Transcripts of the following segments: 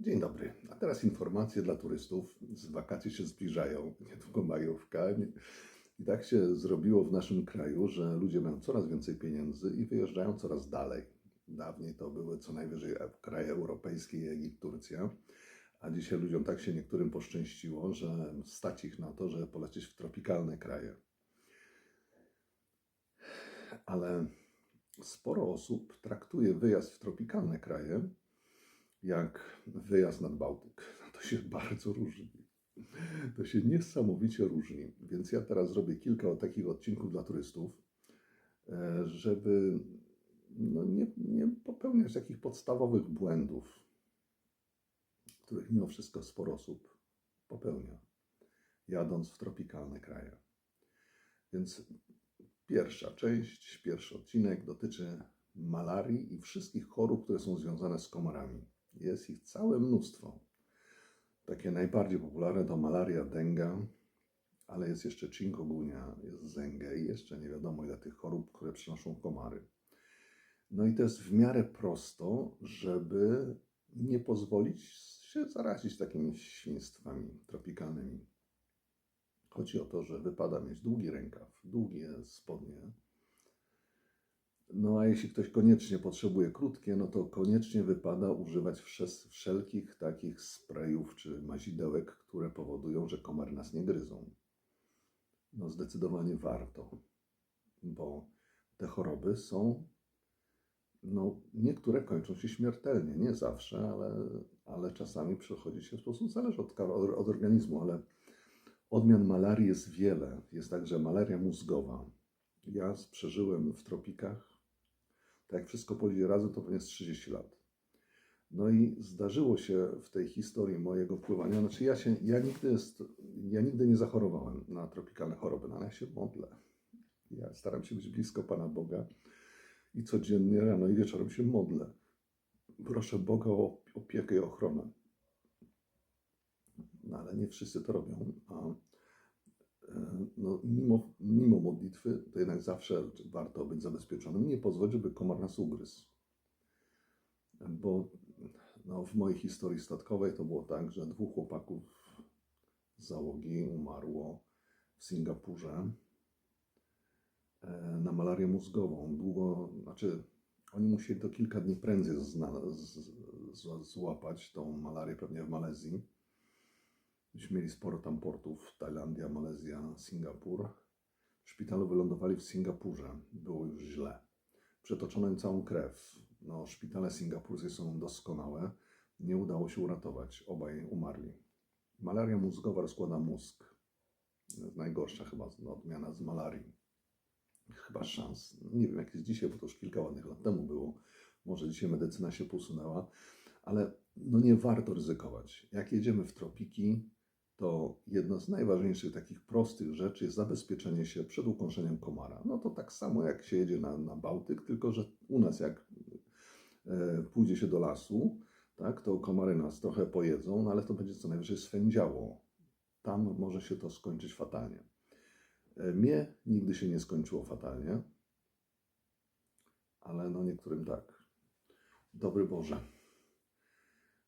Dzień dobry. A teraz informacje dla turystów. Z wakacji się zbliżają, niedługo majówka. I tak się zrobiło w naszym kraju, że ludzie mają coraz więcej pieniędzy i wyjeżdżają coraz dalej. Dawniej to były co najwyżej kraje europejskie, Egipt, Turcja. A dzisiaj ludziom tak się niektórym poszczęściło, że stać ich na to, żeby polecieć w tropikalne kraje. Ale sporo osób traktuje wyjazd w tropikalne kraje jak wyjazd nad Bałtyk. To się bardzo różni. To się niesamowicie różni. Więc ja teraz zrobię kilka takich odcinków dla turystów, e, żeby no nie, nie popełniać takich podstawowych błędów, których mimo wszystko sporo osób popełnia, jadąc w tropikalne kraje. Więc pierwsza część, pierwszy odcinek dotyczy malarii i wszystkich chorób, które są związane z komarami. Jest ich całe mnóstwo. Takie najbardziej popularne to malaria, denga, ale jest jeszcze chikungunya, jest zengę i jeszcze nie wiadomo ile tych chorób, które przynoszą komary. No i to jest w miarę prosto, żeby nie pozwolić się zarazić takimi świństwami tropikalnymi. Chodzi o to, że wypada mieć długi rękaw, długie spodnie, no a jeśli ktoś koniecznie potrzebuje krótkie, no to koniecznie wypada używać wszelkich takich sprayów czy mazidełek, które powodują, że komary nas nie gryzą. No zdecydowanie warto, bo te choroby są, no niektóre kończą się śmiertelnie, nie zawsze, ale, ale czasami przechodzi się w sposób, zależy od, od organizmu, ale odmian malarii jest wiele. Jest także malaria mózgowa. Ja przeżyłem w tropikach tak jak wszystko pójdzie razem, to pewnie jest 30 lat. No i zdarzyło się w tej historii mojego wpływania, znaczy ja, się, ja, nigdy, jest, ja nigdy nie zachorowałem na tropikalne choroby, no ale ja się modlę. Ja staram się być blisko Pana Boga i codziennie rano i wieczorem się modlę. Proszę Boga o opiekę i ochronę. No ale nie wszyscy to robią, a no, mimo, mimo modlitwy, to jednak zawsze warto być zabezpieczonym. Nie pozwolić, żeby komar nas ugryzł. Bo no, w mojej historii statkowej to było tak, że dwóch chłopaków z załogi umarło w Singapurze e, na malarię mózgową. Długo, znaczy oni musieli to kilka dni prędzej zna, z, z, złapać tą malarię pewnie w Malezji Myśmy mieli sporo tam portów, Tajlandia, Malezja, Singapur. W szpitalu wylądowali w Singapurze, było już źle. Przetoczono im całą krew. No, szpitale singapurskie są doskonałe. Nie udało się uratować, obaj umarli. Malaria mózgowa rozkłada mózg. Najgorsza chyba odmiana z malarii. Chyba szans. Nie wiem, jak jest dzisiaj, bo to już kilka ładnych lat temu było. Może dzisiaj medycyna się posunęła, ale no nie warto ryzykować. Jak jedziemy w tropiki, to jedno z najważniejszych takich prostych rzeczy jest zabezpieczenie się przed ukąszeniem komara. No to tak samo jak się jedzie na, na Bałtyk, tylko że u nas jak e, pójdzie się do lasu, tak, to komary nas trochę pojedzą, no ale to będzie co najwyżej swędziało. Tam może się to skończyć fatalnie. E, mnie nigdy się nie skończyło fatalnie, ale no niektórym tak. Dobry Boże.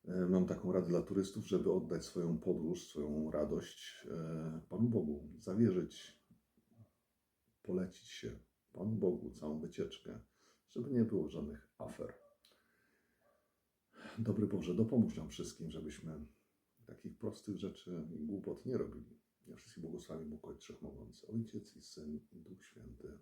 E, mam taką radę dla turystów, żeby oddać swoją podróż, swoją radość e, Panu Bogu, zawierzyć, polecić się Panu Bogu, całą wycieczkę, żeby nie było żadnych afer. Dobry Boże, dopomóż nam wszystkim, żebyśmy takich prostych rzeczy i głupot nie robili. Ja wszystkich błogosławię Bóg Ojciec Wszechmogący, Ojciec i Syn i Duch Święty.